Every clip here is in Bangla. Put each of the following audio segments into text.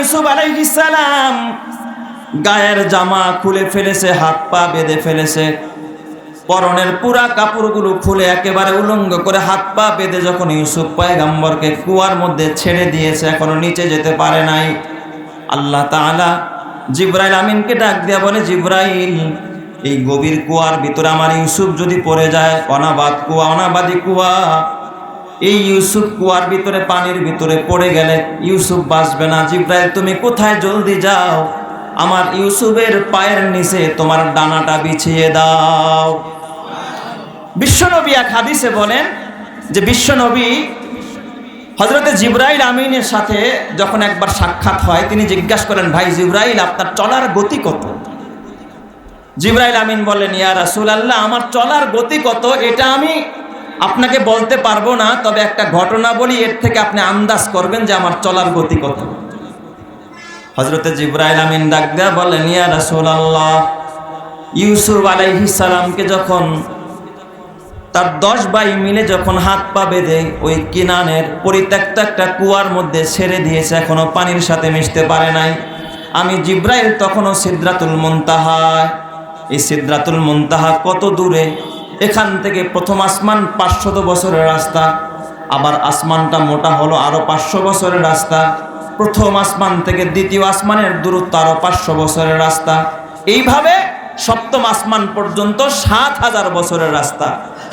ইউসুফ আলাইহিসালাম গায়ের জামা খুলে ফেলেছে, হাত পা বেঁধে ফেলেছে। পরনের পুরা কাপড়গুলো খুলে একেবারে উলঙ্গ করে হাত পা বেঁধে যখন ইউসুফ পয়গাম্বরকে কুয়ার মধ্যে ছেড়ে দিয়েছে, এখনও নিচে যেতে পারে নাই। আল্লাহ তাআলা জিব্রাইল আমিনকে ডাক দেয়া বলে, জিব্রাইল, এই গভীর কুয়ার ভিতরে আমার ইউসুফ যদি পড়ে যায়, অনাবাদ কুয়া, অনাবাদী কুয়া এই ইউসুফ কুয়ার ভিতরে, পানির ভিতরে পড়ে গেলে ইউসুফ বাঁচবে না। জিব্রাইল, তুমি কোথায়? জলদি যাও। আমার ইউসুফের পায়ের নিচে তোমার ডানাটা বিছিয়ে দাও। বিশ্বনবী এক হাদিসে বলেন যে বিশ্বনবী হজরতে জিব্রাইল আমিনের সাথে যখন একবার সাক্ষাৎ হয়, তিনি জিজ্ঞাসা করেন, ভাই জিব্রাইল, আপনার চলার গতি কত? জিব্রাইল আমিন বলেন, ইয়া রাসুল আল্লাহ আমার চলার গতি কত? এটা আমি আপনাকে বলতে পারব না, তবে একটা ঘটনা বলি, এর থেকে আপনি আন্দাজ করবেন যে আমার চলার গতি কত। হজরতে জিব্রাইল আমিন ডাক দেয়া বললেন ইয়া রাসুল আল্লাহ ইউসুফ আলাইহিস সালামকে যখন তার দশ ভাই মিলে যখন হাত পা বেঁধে ওই কিনানের পরিত্যক্ত একটা কুয়ার মধ্যে ছেড়ে দিয়েছে, এখনও পানির সাথে মিশতে পারে নাই। আমি জিব্রাইল তখনও সিদ্রাতুল মুনতাহা। এই সিদ্রাতুল মুনতাহা কত দূরে? এখান থেকে প্রথম আসমান পাঁচশত বছরের রাস্তা, আবার আসমানটা মোটা হলো আরও পাঁচশো বছরের রাস্তা। প্রথম আসমান থেকে দ্বিতীয় আসমানের দূরত্ব আরও পাঁচশো বছরের রাস্তা। এইভাবে সপ্তম আসমান পর্যন্ত সাত হাজার বছরের রাস্তা।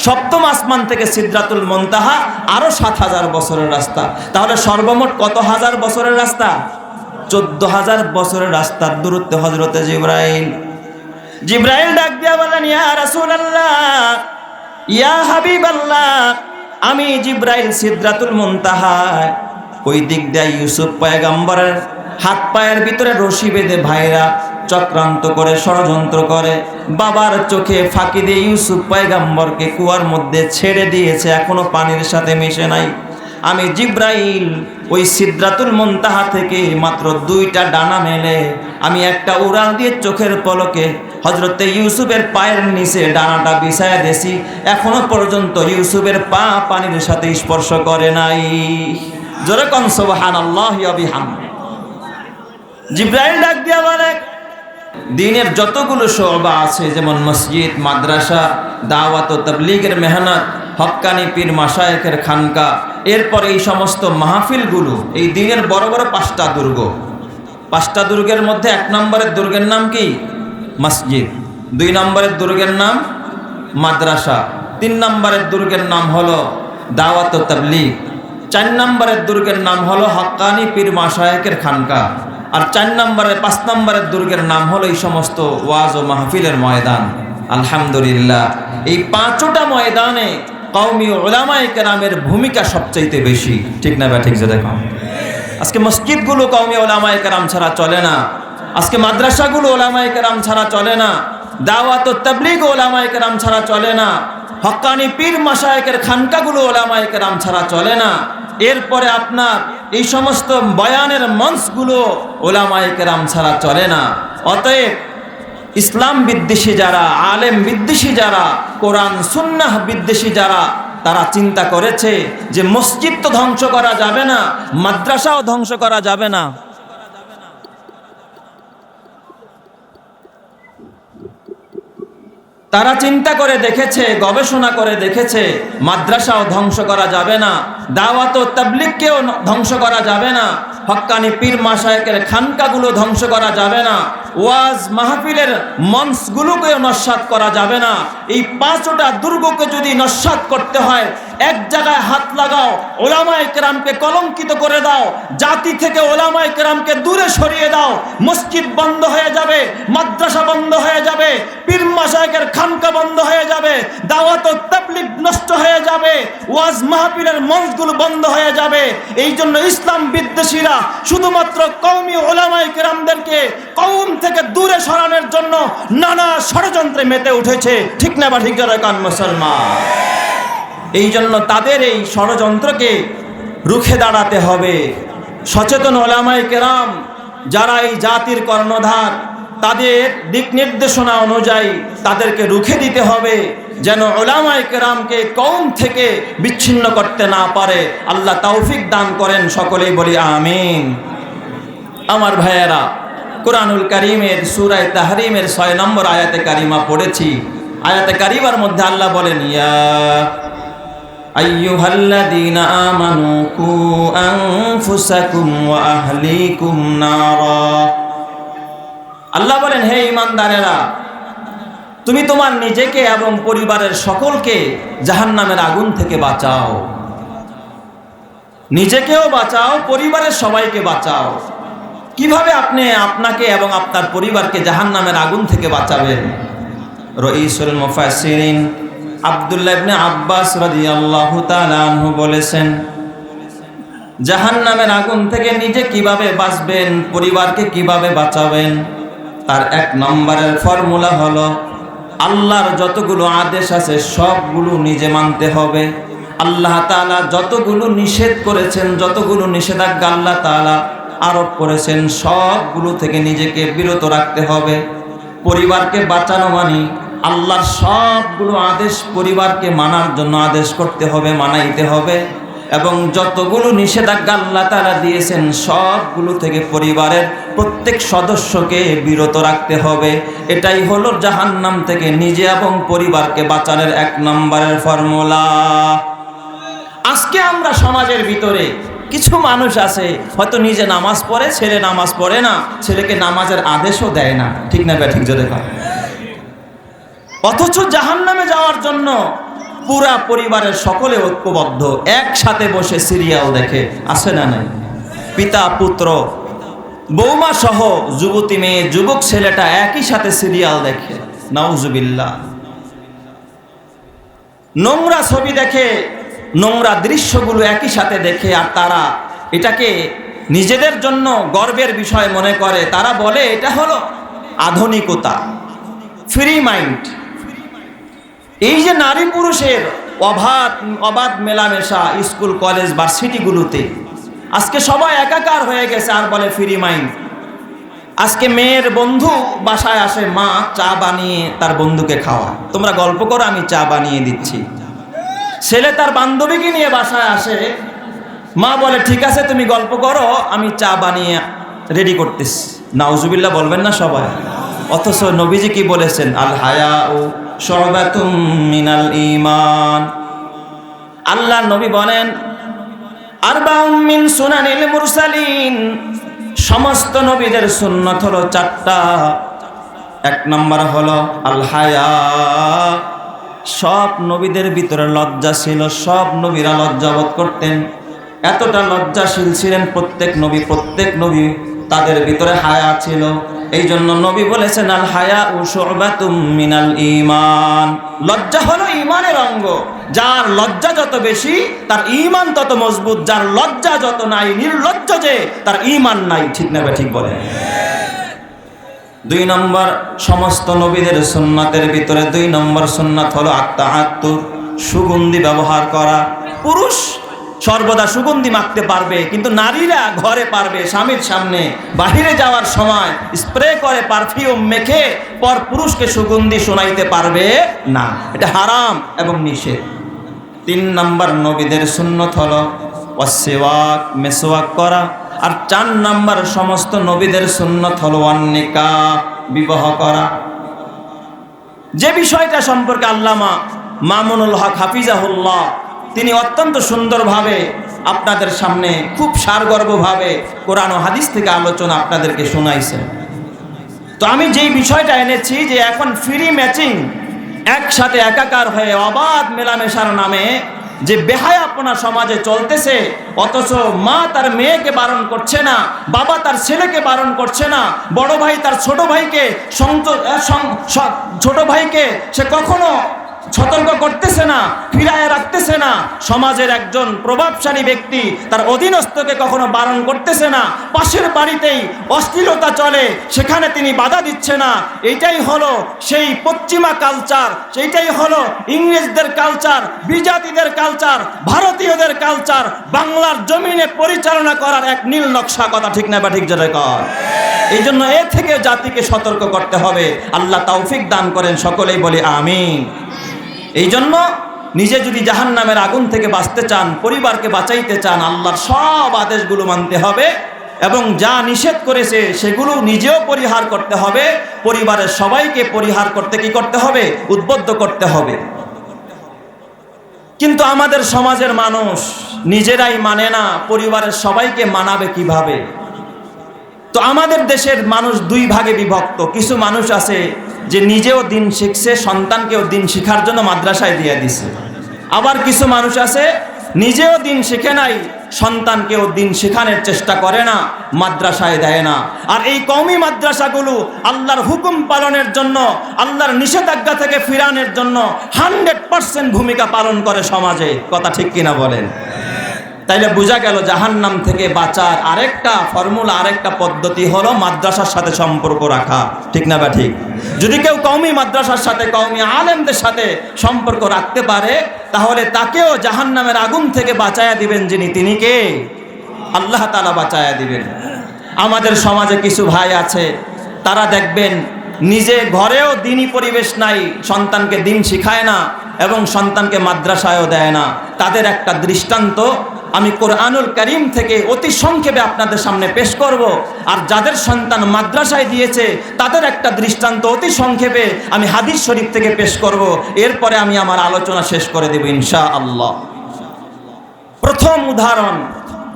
সপ্তম আসমান থেকে সিদ্রাতুল মন্তাহা আরও সাত হাজার বছরের রাস্তা। তাহলে সর্বমোট কত হাজার বছরের রাস্তা? চোদ্দ হাজার বছরের রাস্তার দূরত্বে হজরতে জিব্রাইল। জিব্রাইল ডাক দিয়া বলেন, ইয়া রাসূলুল্লাহ, ইয়া হাবিবাল্লাহ, আমি জিব্রাইল সিদ্রাতুল মুনতাহা। ওই দিক দিয়ে ইউসুফ পয়গাম্বরের হাত পায়ের ভিতরে রশি বেঁধে ভাইরা চক্রান্ত করে, ষড়যন্ত্র করে, বাবার চোখে ফাঁকি দিয়ে ইউসুফ পয়গাম্বরকে কুয়ার মধ্যে ছেড়ে দিয়েছে, এখনও পানির সাথে মিশে নাই। আমি জিব্রাইল, ওই সিদ্রাতুল মন্তাহা থেকে মাত্র দুইটা ডানা মেলে। আমি একটা উড়াল দিয়ে চোখের পলকে হজরতে ইউসুফের পায়ের নিচে ডানাটা বিছায় দিয়েছি। এখনও পর্যন্ত ইউসুফের পা পানির সাথে স্পর্শ করে নাই। জোরে কন সোবাহান আল্লাহ জিব্রাইল ডাক দিয়া বলে দিনের যতগুলো শোভা আছে, যেমন মসজিদ, মাদ্রাসা, দাওয়াত ও তবলিগের মেহনত, হক্কানি পীর মাসায়েকের খানকা, এরপর এই সমস্ত মাহফিলগুলো, এই দিনের বড় বড় পাঁচটা দুর্গ। পাঁচটা দুর্গের মধ্যে এক নম্বরের দুর্গের নাম কি? মসজিদ। দুই নম্বরের দুর্গের নাম মাদ্রাসা। তিন নম্বরের দুর্গের নাম হলো দাওয়াত ও তবলিগ। চার নম্বরের দুর্গের নাম হলো হক্কানি পীর মাসায়েকের খানকা। আর চার নম্বরের পাঁচ নম্বরের দুর্গের নাম হলো এই সমস্ত ওয়াজ ও মাহফিলের ময়দান। আলহামদুলিল্লাহ। এই পাঁচটা ময়দানে কৌমি ওলামায় কেরামের ভূমিকা সবচাইতে বেশি। ঠিক না বা ঠিক যে দেখো? আজকে মসজিদগুলো কৌমি ওলামায় কেরাম ছাড়া চলে না। আজকে মাদ্রাসাগুলো ওলামায় কেরাম ছাড়া চলে না। দাওয়াত ও তাবলিগ ওলামায় কেরাম ছাড়া চলে না। হক্কানি পীর মাসায়েকের খানকাগুলো ওলামায় কেরাম ছাড়া চলে না। এরপরে আপনার এই সমস্ত বয়ানের মঞ্চগুলো ওলামায় কেরাম ছাড়া চলে না। অতএব ইসলাম বিদ্বেষী যারা, আলেম বিদ্বেষী যারা, কোরআন, সুন্নাহ বিদ্বেষী যারা, তারা চিন্তা করেছে যে মসজিদ তো ধ্বংস করা যাবে না, মাদ্রাসাও ধ্বংস করা যাবে না। তারা চিন্তা করে দেখেছে, গবেষণা করে দেখেছে, মাদ্রাসাও ধ্বংস করা যাবে না, দাওয়াত ও তাবলিগকেও ধ্বংস করা যাবে না, হক্কানি পীর মাসায়কের খানকাগুলো ধ্বংস করা যাবে না। ওয়াজ মাহফিলের মঞ্চগুলোকেও নস্বাত করা যাবে না। এই পাঁচটা দুর্গকে যদি নস্বাত করতে হয়, এক জায়গায় হাত লাগাও, ওলামায় কেরামকে কলঙ্কিত করে দাও, জাতি থেকে ওলামায় কেরামকে দূরে সরিয়ে দাও, মসজিদ বন্ধ হয়ে যাবে, মাদ্রাসা বন্ধ হয়ে যাবে, পীর মাসায়কের খানকা বন্ধ হয়ে যাবে, দাওয়াত ও তাবলিগ নষ্ট হয়ে যাবে, ওয়াজ মাহফিলের মঞ্চগুলো বন্ধ হয়ে যাবে। এই জন্য ইসলাম বিদ্বেষীরা শুধুমাত্র কৌমি ওলামাই কেরামদেরকে কৌম থেকে দূরে সরানোর জন্য নানা ষড়যন্ত্রে মেতে উঠেছে। ঠিক না বা ঠিক কান মুসলমান? এই জন্য তাদের এই ষড়যন্ত্রকে রুখে দাঁড়াতে হবে। সচেতন ওলামাই কেরাম, যারা এই জাতির কর্ণধার, তাদের দিক নির্দেশনা অনুযায়ী তাদেরকে রুখে দিতে হবে, যেন ওলামাই কেরামকে কম থেকে বিচ্ছিন্ন করতে না পারে। আল্লাহ তৌফিক দান করেন, সকলেই বলি আমিন। আমার ভাইয়েরা কোরআনুল কারিমের সুরায় তাহরিমের ছয় নম্বর আয়াতে কারিমা পড়েছি। আয়াতে কারিমার মধ্যে আল্লাহ বলেন, ইয়া আল্লাহ বলেন, হে ইমানদারেরা তুমি তোমার নিজেকে এবং পরিবারের সকলকে জাহান্নামের আগুন থেকে বাঁচাও। নিজেকেও বাঁচাও, পরিবারের সবাইকে বাঁচাও। কীভাবে আপনি আপনাকে এবং আপনার পরিবারকে জাহান্নামের আগুন থেকে বাঁচাবেন? রইসুল মুফাসসিরিন আব্দুল্লাহ ইবনে আব্বাস রাদিয়াল্লাহু তাআলা আনহু বলেছেন, জাহান্নামের আগুন থেকে নিজে কীভাবে বাঁচবেন, পরিবারকে কীভাবে বাঁচাবেন? তার এক নম্বরের ফর্মুলা হলো, আল্লাহর যতগুলো আদেশ আছে সবগুলো নিজে মানতে হবে। আল্লাহ তাআলা যতগুলো নিষেধ করেছেন, যতগুলো নিষেধাজ্ঞা আল্লাহ তাআলা আরোপ করেছেন, সবগুলো থেকে নিজেকে বিরত রাখতে হবে। পরিবারকে বাঁচানো মানে আল্লাহর সবগুলো আদেশ পরিবারকে মানার জন্য আদেশ করতে হবে, মানাইতে হবে। এবং যতগুলো নিষেধাজ্ঞা আল্লাহ তারা দিয়েছেন, সবগুলো থেকে পরিবারের প্রত্যেক সদস্যকে বিরত রাখতে হবে। এটাই হলো জাহান্নাম থেকে নিজে এবং পরিবারকে বাঁচানোর এক নম্বরের ফর্মুলা। আজকে আমরা সমাজের ভিতরে কিছু মানুষ আছে, হয়তো নিজে নামাজ পড়ে, ছেলে নামাজ পড়ে না, ছেলেকে নামাজের আদেশও দেয় না। ঠিক না ব্যাঠিক কর অথচ জাহান নামে যাওয়ার জন্য পুরা পরিবারের সকলে ঐক্যবদ্ধ, একসাথে বসে সিরিয়াল দেখে আসে না নাই? পিতা, পুত্র, বৌমা সহ যুবতী মেয়ে, যুবক ছেলেটা একই সাথে সিরিয়াল দেখে। নাউজুবিল্লাহ। নোংরা ছবি দেখে নোংরা দৃশ্যগুলো একই সাথে দেখে আর তারা এটাকে নিজেদের জন্য গর্বের বিষয় মনে করে। তারা বলে, এটা হলো আধুনিকতা ফ্রি মাইন্ড এই যে নারী পুরুষের অবাধ অবাধ মেলামেশা স্কুল, কলেজ, ভার্সিটিগুলোতে, আজকে সবাই একাকার হয়ে গেছে আর বলে ফ্রি মাইন্ড আজকে মেয়ের বন্ধু বাসায় আসে, মা, চা বানিয়ে তার বন্ধুকে খাওয়া। তোমরা গল্প করো, আমি চা বানিয়ে দিচ্ছি। ছেলে তার বান্ধবীকে নিয়ে বাসায় আসে। মা বলে, ঠিক আছে, তুমি গল্প করো, আমি চা বানিয়ে রেডি করতেছি। নাউজুবিল্লাহ বলবেন না সবাই। অথচ নবীজি কি বলেছেন? আল হায়া ও মিনাল ইমান আল্লাহ নবী বলেন, আরবাউম মিন সুনানিল মুরসালিন। সমস্ত নবীদের সুন্নত হলো চারটা। এক নম্বর হলো, আল হায়া। সব নবীদের ভিতরে লজ্জা ছিল, সব নবীরা লজ্জাবোধ করতেন। এতটা লজ্জাশীল ছিলেন প্রত্যেক নবী প্রত্যেক নবী তাদের ভিতরে হায়া ছিল। এই জন্য নবী বলেছেন, আল হায়া ও মিনাল ইমান লজ্জা হলো ইমানের অঙ্গ। যার লজ্জা যত বেশি, তার ইমান তত মজবুত। যার লজ্জা যত নাই, নির্লজ্জ যে, তার ইমান নাই। ঠিক না ঠিক বলে? দুই নম্বর, সমস্ত নবীদের সুন্নাতের ভিতরে দুই নম্বর সুন্নাত হলো আত্মা আত্মুর সুগন্ধি ব্যবহার করা। পুরুষ সর্বদা সুগন্ধি মাখতে পারবে, কিন্তু নারীরা ঘরে পারবে, স্বামীর সামনে। বাহিরে যাওয়ার সময় স্প্রে করে পারফিউম মেখে, পর পুরুষকে সুগন্ধি শোনাইতে পারবে না। এটা হারাম এবং নিষেধ। তিন নম্বর, নবীদের সুন্নত হলো অসেওয়াক মেসোয়াক করা। আর চার নাম্বার সমস্ত নবীদের সুন্নত হলো অন্নিকা বিবাহ করা। যে বিষয়টা সম্পর্কে আল্লামা মামুনুল হক হাফিজাহুল্লাহ, তিনি অত্যন্ত সুন্দরভাবে আপনাদের সামনে খুব সারগর্বভাবে কোরআন ও হাদিস থেকে আলোচনা আপনাদেরকে শোনাইছেন। তো আমি যেই বিষয়টা এনেছি যে এখন ফ্রি ম্যাচিং, একসাথে একাকার হয়ে অবাধ মেলামেশার নামে যে বেহায়াপনা সমাজে চলতেছে, অথচ মা তার মেয়েকে বারণ করছে না, বাবা তার ছেলেকে বারণ করছে না, বড় ভাই তার ছোট ভাইকে ছোট ভাইকে সে কখনো সতর্ক করতেছে না, ফিরায় রাখতেছে না। সমাজের একজন প্রভাবশালী ব্যক্তি তার অধীনস্থকে কখনো বারণ করতেছে না। পাশের বাড়িতেই অশ্লীলতা চলে, সেখানে তিনি বাধা দিচ্ছে না। এটাই হলো সেই পশ্চিমা কালচার, সেইটাই হলো ইংরেজদের কালচার, বিজাতিদের কালচার, ভারতীয়দের কালচার, বাংলার জমিনে পরিচালনা করার এক নীল নকশা, কথা ঠিক না বা ঠিক যেটা কর এই জন্য এ থেকে জাতিকে সতর্ক করতে হবে। আল্লাহ তৌফিক দান করেন, সকলেই বলে আমিন। এই জন্য নিজে যদি জাহান নামের আগুন থেকে বাঁচতে চান, পরিবারকে বাঁচাইতে চান, আল্লাহর সব আদেশগুলো মানতে হবে এবং যা নিষেধ করেছে সেগুলো নিজেও পরিহার করতে হবে। পরিবারের সবাইকে পরিহার করতে কি করতে হবে? উদ্বুদ্ধ করতে হবে। কিন্তু আমাদের সমাজের মানুষ নিজেরাই মানে না, পরিবারের সবাইকে মানাবে কীভাবে? তো আমাদের দেশের মানুষ দুই ভাগে বিভক্ত। কিছু মানুষ আছে যে নিজেও দিন শিখছে, সন্তানকেও দিন শিখার জন্য মাদ্রাসায় দিয়ে দিছে। আবার কিছু মানুষ আছে, নিজেও দিন শিখে নাই, সন্তানকেও দিন শেখানোর চেষ্টা করে না, মাদ্রাসায় দেয় না। আর এই কওমি মাদ্রাসাগুলো আল্লাহর হুকুম পালনের জন্য, আল্লাহর নিষেধাজ্ঞা থেকে ফিরানোর জন্য হান্ড্রেড পার্সেন্ট ভূমিকা পালন করে সমাজে। কথা ঠিক কিনা বলেন? তাইলে বোঝা গেল জাহান্নাম থেকে বাঁচার আরেকটা ফর্মুলা, আরেকটা পদ্ধতি হলো মাদ্রাসার সাথে সম্পর্ক রাখা। ঠিক না বা ঠিক? যদি কেউ কওমি মাদ্রাসার সাথে, কওমি আলেমদের সাথে সম্পর্ক রাখতে পারে, তাহলে তাকেও জাহান্নামের আগুন থেকে বাঁচায়া দিবেন যিনি, তিনি কে? আল্লাহ তালা বাঁচায়া দিবেন। আমাদের সমাজে কিছু ভাই আছে, তারা দেখবেন নিজে ঘরেও দিনই পরিবেশ নাই, সন্তানকে দিন শিখায় না এবং সন্তানকে মাদ্রাসায়ও দেয় না। তাদের একটা দৃষ্টান্ত আমি কোরআনুল করিম থেকে অতি সংক্ষেপে আপনাদের সামনে পেশ করব। আর যাদের সন্তান মাদ্রাসায় দিয়েছে, তাদের একটা দৃষ্টান্ত অতি সংক্ষেপে আমি হাদিস শরীফ থেকে পেশ করব। এরপরে আমি আমার আলোচনা শেষ করে দেব ইনশা আল্লাহ প্রথম উদাহরণ,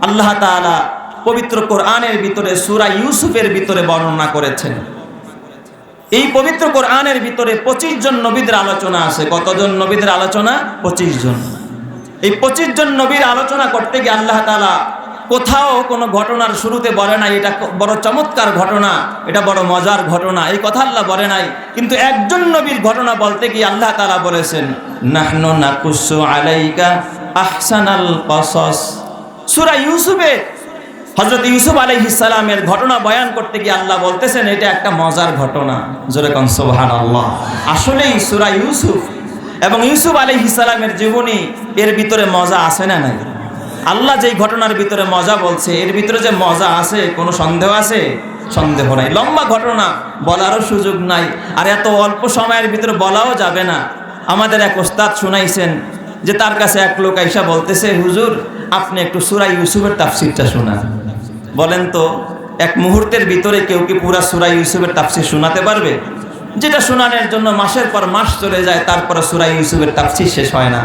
আল্লাহ তাআলা পবিত্র কোরআনের ভিতরে সূরা ইউসুফের ভিতরে বর্ণনা করেছেন। এই পবিত্র কোরআনের ভিতরে পঁচিশ জন নবীদের আলোচনা আছে। কতজন নবীদের আলোচনা? পঁচিশ জন। এই পঁচিশ জন নবীর আলোচনা করতে গিয়ে আল্লাহ তালা কোথাও কোনো ঘটনার শুরুতে বলে নাই, এটা বড় চমৎকার ঘটনা, এটা বড় মজার ঘটনা, এই কথা আল্লাহ বলে নাই। কিন্তু একজন নবীর ঘটনা বলতে গিয়ে আল্লাহ তালা বলেছেন, নাহনু নাকুসু আলাইকা আহসানাল সূরা ইউসুফে হজরত ইউসুফ আলাইহিসালামের ঘটনা বয়ান করতে গিয়ে আল্লাহ বলতেছেন, এটা একটা মজার ঘটনা। জোরে কন সোহান আল্লাহ আসলেই সূরা ইউসুফ এবং ইউসুফ আলাইহিসালামের জীবনী, এর ভিতরে মজা আছে না নাই? আল্লাহ যেই ঘটনার ভিতরে মজা বলছে, এর ভিতরে যে মজা আছে, কোনো সন্দেহ আছে? সন্দেহ নাই। লম্বা ঘটনা বলারও সুযোগ নাই, আর এত অল্প সময়ের ভিতরে বলাও যাবে না। আমাদের এক ওস্তাদ শুনাইছেন যে তার কাছে এক লোক আইসা বলতেছে, হুজুর, আপনি একটু সুরা ইউসুফের তাফসিরটা শোনান। বলেন তো, এক মুহূর্তের ভিতরে কেউ কি পুরা সুরা ইউসুফের তাফসির শোনাতে পারবে? যেটা শোনানোর জন্য মাসের পর মাস চলে যায়, তারপরে সুরা ইউসুফের তাফসির শেষ হয় না।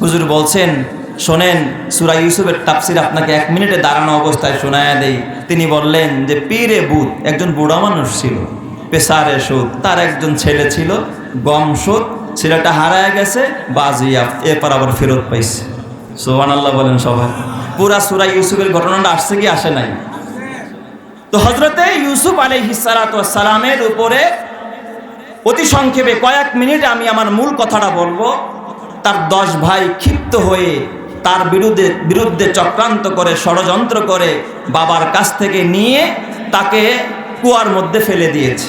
হুজুর বলছেন, শোনেন, সুরা ইউসুফের তাফসির আপনাকে এক মিনিটে দাঁড়ানো অবস্থায় শোনায়া দেই। তিনি বললেন যে, পীরে বুধ একজন বুড়া মানুষ ছিল পেশারে সুদ। তার একজন ছেলে ছিল, গম সুদ, ছেলেটা হারায় গেছে বাজিয়াফ এরপর আবার ফেরত পাইছে। সোহান আল্লাহ বলেন সবাই। পুরা সুরা ইউসুফের ঘটনাটা আসছে কি, আসে নাই? তো হজরতে ইউসুফ সালামের উপরে অতি সংক্ষেপে কয়েক মিনিটে আমি আমার মূল কথাটা বলব। তার দশ ভাই ক্ষিপ্ত হয়ে তার বিরুদ্ধে বিরুদ্ধে চক্রান্ত করে, ষড়যন্ত্র করে বাবার কাছ থেকে নিয়ে তাকে কুয়ার মধ্যে ফেলে দিয়েছে।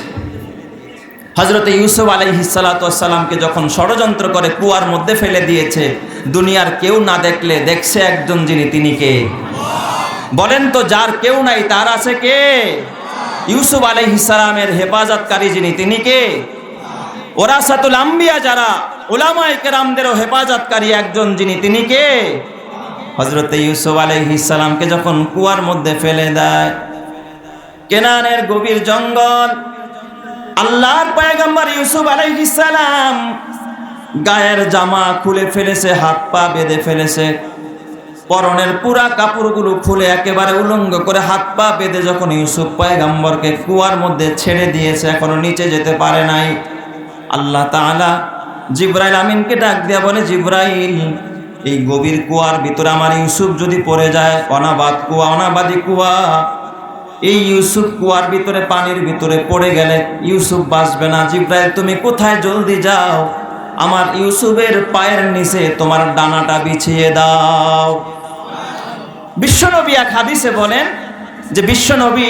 হজরত ইউসুফ আলাইহিসালাতামকে যখন ষড়যন্ত্র করে কুয়ার মধ্যে ফেলে দিয়েছে, দুনিয়ার কেউ না দেখলে দেখছে একজন যিনি তিনি কে? বলেন তো যার কেউ নাই, তার আছে কে? ইউসুফ আলাইহিসালামের হেফাজতকারী যিনি তিনি কে? ওরাসাতুল আম্বিয়া যারা ওলামায় কেরামদেরও হেফাজতকারী একজন যিনি, তিনি কে? হজরত ইউসুফ আলাইহিসালামকে যখন কুয়ার মধ্যে ফেলে দেয়। কেনানের গভীর জঙ্গল। আল্লাহর পয়গম্বর ইউসুফ আলাইহিসালাম গায়ের জামা খুলে ফেলেছে, হাত পা বেঁধে ফেলেছে। পরনের পুরা কাপড়গুলো খুলে একেবারে উলঙ্গ করে হাত পা বেঁধে যখন ইউসুফ পয়গম্বরকে কুয়ার মধ্যে ছেড়ে দিয়েছে, এখনও নিচে যেতে পারে নাই। আল্লাহ তাআলা জিব্রাইল আমিনকে ডাক দিয়া বলে, জিব্রাইল, এই গভীর কুয়ার ভিতরে আমার ইউসুফ যদি পড়ে যায়, অনাবাদ কুয়া, অনাবাদী কুয়া, এই ইউসুফ কুয়ার ভিতরে, পানির ভিতরে পড়ে গেলে ইউসুফ বাঁচবে না। জিব্রাইল, তুমি কোথায়? জলদি যাও। আমার ইউসুফের পায়ের নিচে তোমার ডানাটা বিছিয়ে দাও। বিশ্বনবী এক হাদিসে বলেন যে, বিশ্বনবী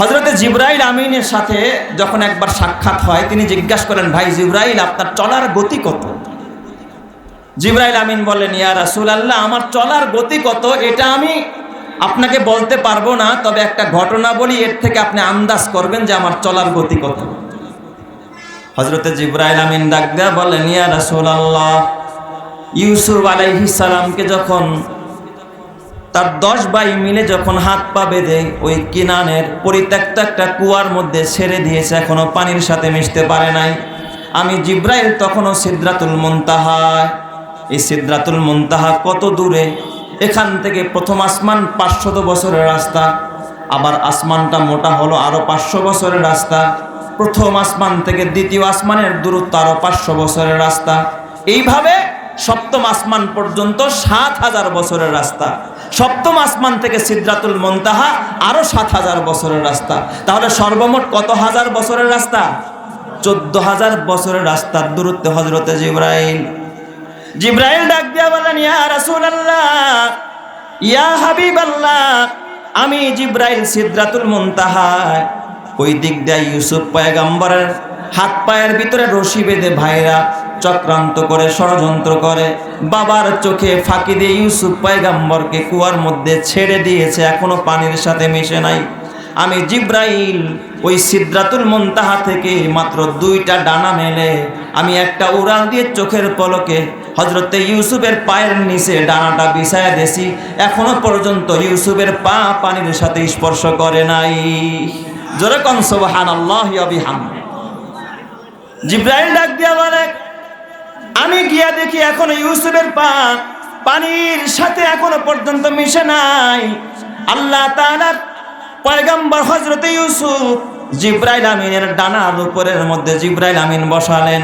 হজরতে জিব্রাইল আমিনের সাথে যখন একবার সাক্ষাৎ হয়, তিনি জিজ্ঞাসা করেন, ভাই জিব্রাইল, আপনার চলার গতি কত? জিব্রাইল আমিন বলেন ইয়া রাসুল আল্লাহ আমার চলার গতি কত? এটা আমি আপনাকে বলতে পারব না, তবে একটা ঘটনা বলি, এর থেকে আপনি আন্দাজ করবেন যে আমার চলার গতি কত। হজরতে জিব্রাইল আমিন ডাক দেয়া বলেন ইয়া রাসুল আল্লাহ ইউসুফ আলাইহিস সালামকে যখন তার দশ ভাই মিলে যখন হাত পা বেঁধে ওই কিনানের পরিত্যক্ত একটা কুয়ার মধ্যে ছেড়ে দিয়েছে, এখনও পানির সাথে মিশতে পারে নাই। আমি জিব্রাইল তখনও সিদ্রাতুল মুনতাহায়। এই সিদ্রাতুল মুনতাহা কত দূরে? এখান থেকে প্রথম আসমান পাঁচশত বছরের রাস্তা, আবার আসমানটা মোটা হলো আরও পাঁচশো বছরের রাস্তা। প্রথম আসমান থেকে দ্বিতীয় আসমানের দূরত্ব আরও পাঁচশো বছরের রাস্তা। এইভাবে সপ্তম আসমান পর্যন্ত সাত হাজার বছরের রাস্তা। সপ্তম আসমান থেকে সিদ্রাতুল মন্তাহা আরও সাত হাজার বছরের রাস্তা। তাহলে সর্বমোট কত হাজার বছরের রাস্তা? চোদ্দ হাজার বছরের রাস্তার দূরত্বে হজরতে জিব্রাইল। জিব্রাইল ডাক দিয়া বলেন ইয়া রাসূলুল্লাহ, ইয়া হাবিবাল্লাহ, আমি জিব্রাইল সিদ্রাতুল মুনতাহায় ওই দিক দিয়ে ইউসুফ পয়গাম্বরের হাত পায়ের ভিতরে রশি বেঁধে ভাইরা চক্রান্ত করে ষড়যন্ত্র করে। বাবার চোখে ফাঁকি দিয়ে ইউসুফ পয়গাম্বরকে কুয়ার মধ্যে ছেড়ে দিয়েছে, এখনও পানির সাথে মিশে নাই। আমি জিব্রাইল ওই সিদ্রাতুল মুনতাহা থেকে মাত্র দুইটা ডানা মেলে। আমি একটা উড়াল দিয়ে চোখের পলকে হজরতে ইউসুফের পায়ের নিচে ডানাটা বিছায়া দিয়েছি। এখনও পর্যন্ত ইউসুফের পা পানির সাথে স্পর্শ করে নাই। জোরে কন সুবহান আল্লাহ জিব্রাইল ডাক দিয়া বলে আমি গিয়া দেখি এখনও ইউসুফের পা পানির সাথে এখনও পর্যন্ত মিশে নাই। আল্লাহ তাআলার পয়গম্বর হজরত ইউসুফ জিব্রাইল আমিনের ডানার উপরের মধ্যে জিব্রাইল আমিন বসালেন।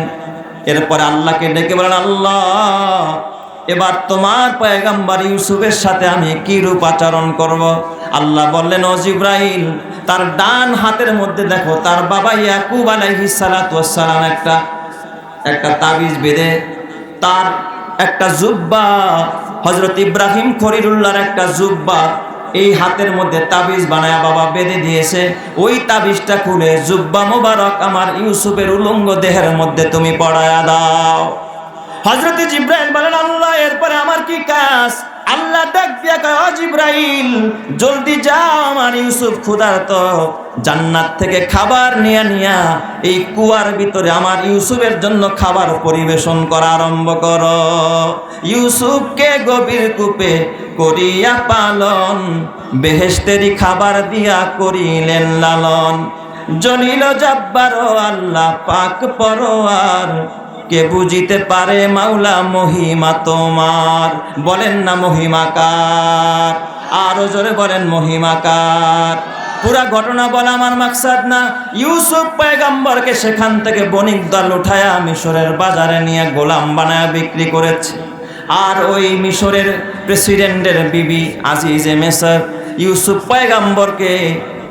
এরপরে আল্লাহকে ডেকে বলেন, আল্লাহ, এবার তোমার পয়গম্বর ইউসুফের সাথে আমি কি রূপ আচরণ করব? আল্লাহ বললেন, ও জিব্রাইল, তার ডান হাতের মধ্যে দেখো, তার বাবা ইয়াকুব আলাইহিস সালাম একটা একটা তাবিজ বেঁধে তার একটা জুব্বা হজরত ইব্রাহিম খরিরুল্লাহর একটা জুব্বা এই হাতের মধ্যে তাবিজ বানায়া বাবা বেঁধে দিয়েছে। ওই তাবিজটা খুলে জুব্বা মোবারক আমার ইউসুফের উলঙ্গ দেহের মধ্যে তুমি পড়ায়া দাও। হজরত ইব্রাহিম বলেন, আল্লাহ, এরপরে আমার কি কাজ? আল্লাহ ডাক দিয়া কয়, "ও জিব্রাইল, জলদি যাও আমার ইউসুফ ক্ষুধার্ত। জান্নাত থেকে খাবার নিয়া নিয়া এই কুয়ার ভিতরে আমার ইউসুফের জন্য খাবার পরিবেশন করা আরম্ভ কর। ইউসুফকে গভীর কূপে করিয়া পালন বেহেশতেরি খাবার দিয়া করিলেন লালন। জলিল জব্বার আল্লাহ পাক পরোয়ার কে বুঝিতে পারে মাওলা মহিমা তোমার? বলেন না মহিমাকার আরও জোরে বলেন মহিমাকার পুরা ঘটনা বলা আমার মাকসাদ না। ইউসুফ পয়গাম্বরকে সেখান থেকে বণিক দল উঠায়া মিশরের বাজারে নিয়ে গোলাম বানায় বিক্রি করেছে। আর ওই মিশরের প্রেসিডেন্টের বিবি আজিজে মেসর ইউসুফ পয়গাম্বরকে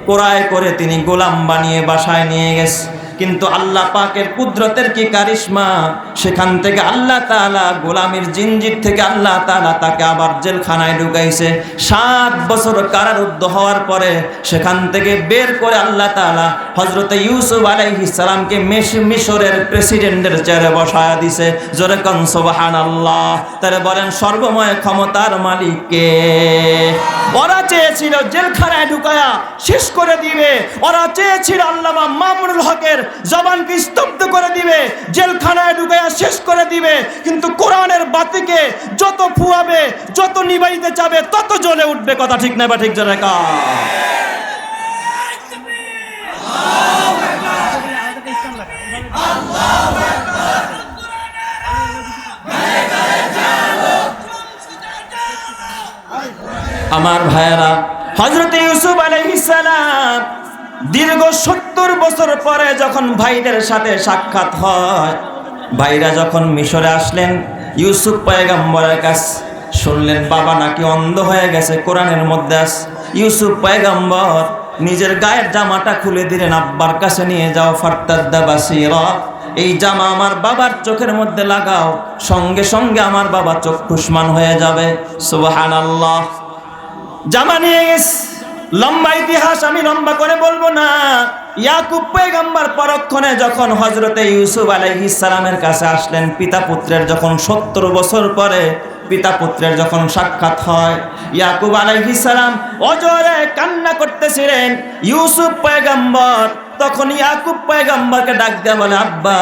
কোরআয় করে তিনি গোলাম বানিয়ে বাসায় নিয়ে গেছে। কিন্তু আল্লাহ পাকের কুদরতের কি কারিশমা? সেখান থেকে আল্লাহ তাআলা গোলামের জিনজির থেকে আল্লাহ তাআলা তাকে আবার জেলখানায় ঢুকাইছে। সাত বছর কারারুদ্ধ হওয়ার পরে সেখান থেকে বের করে আল্লাহ তাআলা হজরত ইউসুফ আলাইহিস সালামকে মেশ- মিশরের প্রেসিডেন্টের চেয়ারে বসায়া দিছে। জোরে কন আল্লাহ তারা বলেন, সর্বময় ক্ষমতার মালিককে ওরা চেয়েছিল জেলখানায় ঢুকায়া শেষ করে দিবে। ওরা চেয়েছিল আল্লামা মামুনুল হকের জবানকে স্তব্ধ করে দিবে, জেলখানায় ঢুকায়া শেষ করে দিবে। কিন্তু কোরআনের বাতিকে যত ফুয়াবে, যত নিবাইতে যাবে তত জ্বলে উঠবে। কথা ঠিক না বা ঠিক জোরে কা? আমার ভাইয়েরা হজরত ইউসুফ আলাইহিসালাম দীর্ঘ সত্তর বছর পরে যখন ভাইদের সাথে সাক্ষাৎ হয়, ভাইরা যখন মিশরে আসলেন, ইউসুফ পয়গাম্বরের কাছ শুনলেন, বাবা নাকি অন্ধ হয়ে গেছে, কোরআনের মধ্যে আস। ইউসুফ পয়গাম্বর নিজের গায়ের জামাটা খুলে দিলেন, আব্বার কাছে নিয়ে যাও, ফার্তাদ্দা বাসিরা, এই জামা আমার বাবার চোখের মধ্যে লাগাও, সঙ্গে সঙ্গে আমার বাবা চক্ষুষ্মান হয়ে যাবে। সুবহানাল্লাহ। জামা নিয়ে গেছ। লম্বা ইতিহাস আমি লম্বা করে বলব না। ইয়াকুব পেগম্বর পরক্ষণে যখন হজরতে ইউসুফ সালামের কাছে আসলেন, পিতা পুত্রের যখন সত্তর বছর পরে পিতা পুত্রের যখন সাক্ষাৎ হয়, ইয়াকুব সালাম অজরে কান্না করতেছিলেন, ইউসুফ পয়গম্বর! তখন ইয়াকুব পয়গম্বরকে ডাক দেয়া বলে, আব্বা,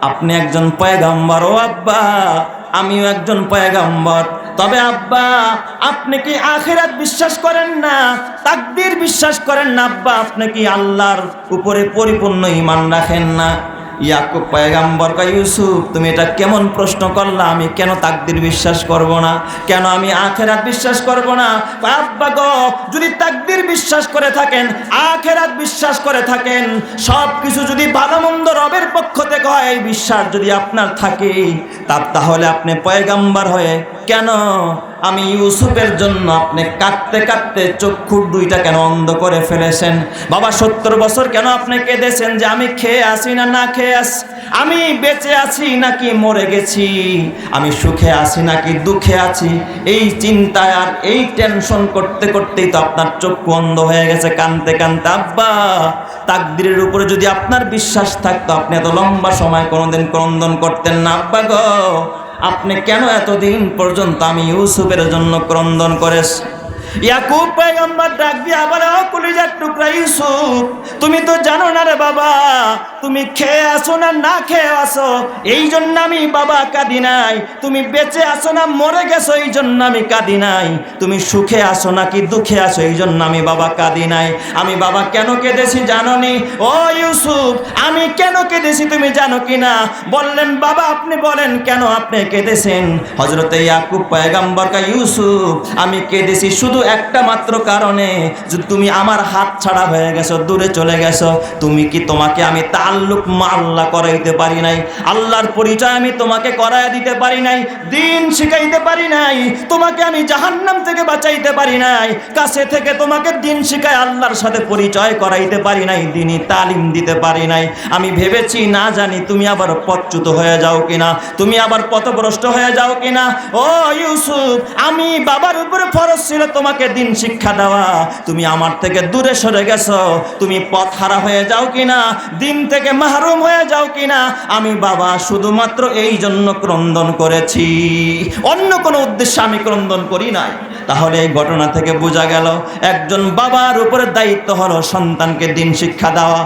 আপনি একজন পয়গম্বর ও আব্বা। আমিও একজন পয়গাম্বর। তবে আব্বা, আপনি কি আখেরাত বিশ্বাস করেন না? তাকদির বিশ্বাস করেন না আব্বা? আপনি কি আল্লাহর উপরে পরিপূর্ণ ইমান রাখেন না? ইয়াকুব পয়গাম্বর কা ইউসুফ, তুমি এটা কেমন প্রশ্ন করলা? আমি কেন তাকদির বিশ্বাস করব না? কেন আমি আখেরাত বিশ্বাস করব না? আব্বা গো, যদি তাকদির বিশ্বাস করে থাকেন, আখেরাত বিশ্বাস করে থাকেন সব কিছু যদি ভালো মন্দ রবের পক্ষ থেকে হয়, এই বিশ্বাস যদি আপনার থাকে তা তাহলে আপনি পয়গাম্বার হয়ে কেন আমি ইউসুফের জন্য আপনি কাঁদতে কাঁদতে চক্ষুর দুইটা কেন অন্ধ করে ফেলেছেন? বাবা, সত্তর বছর কেন আপনি কেঁদেছেন যে আমি খেয়ে আসি না না খেয়ে আসি? আমি বেঁচে আছি নাকি মরে গেছি? আমি সুখে আছি নাকি দুঃখে আছি? এই চিন্তায় আর এই টেনশন করতে করতেই তো আপনার চক্ষু অন্ধ হয়ে গেছে কানতে কানতে। আব্বা, তাকদিরের উপরে যদি আপনার বিশ্বাস থাকতো, আপনি এত লম্বা সময় কোনোদিন ক্রন্দন করতেন না। আব্বা গো আপনি কেন এতদিন পর্যন্ত আমি ইউসুফের জন্য ক্রন্দন করেছ? ইয়াকুব পয়গম্বর ডাক আবার কলিজার টুকরা ইউসুফ, তুমি তো জানো না রে বাবা, তুমি খেয়ে আসো না না খেয়ে আসো? এই জন্য আমি বাবা কাঁদি নাই। তুমি বেঁচে আসো না, মরে গেছো, এই জন্য আমি কাঁদি নাই। তুমি সুখে আসো দুঃখে আসো, এই জন্য আমি বাবা কাঁদি নাই। আমি বাবা কেন কেঁদেছি জানো নি? ও ইউসুফ, আমি কেন কেঁদেছি তুমি জানো কি না? বললেন, বাবা, আপনি বলেন, কেন আপনি কেঁদেছেন? হজরতে ইয়াকুব ইউসুফ, আমি কেঁদেছি শুধু একটা মাত্র কারণে যে তুমি আমার হাত ছাড়া হয়ে গেছো, দূরে চলে গেছো। তুমি কি তোমাকে আমি তাল্লুক মাল্লা করাইতে পারি নাই? আল্লাহর পরিচয় আমি তোমাকে করায় দিতে পারি নাই, দিন শিখাইতে পারি নাই, তোমাকে আমি জাহান্নাম থেকে বাঁচাইতে পারি নাই, কাছে থেকে তোমাকে দিন শিখায় আল্লাহর সাথে পরিচয় করাইতে পারি নাই, দিনই তালিম দিতে পারি নাই। আমি ভেবেছি, না জানি তুমি আবার পচ্যুত হয়ে যাও কিনা, তুমি আবার পথভ্রষ্ট হয়ে যাও কিনা। ও ইউসুফ, আমি বাবার উপরে ফরজ ছিল তোমাকে দিন শিক্ষা দেওয়া। তুমি আমার থেকে দূরে সরে গেছো। তুমি পথ হারা হয়ে যাও কিনা? দিন থেকে মাহরুম হয়ে যাও কিনা? আমি বাবা, শুধুমাত্র এই জন্য ক্রন্দন করেছি। অন্য কোনো উদ্দেশ্যে আমি ক্রন্দন করি নাই। তাহলে এই ঘটনা থেকে বোঝা গেল, একজন বাবার উপরে দায়িত্ব হলো সন্তানকে দিন শিক্ষা দেওয়া।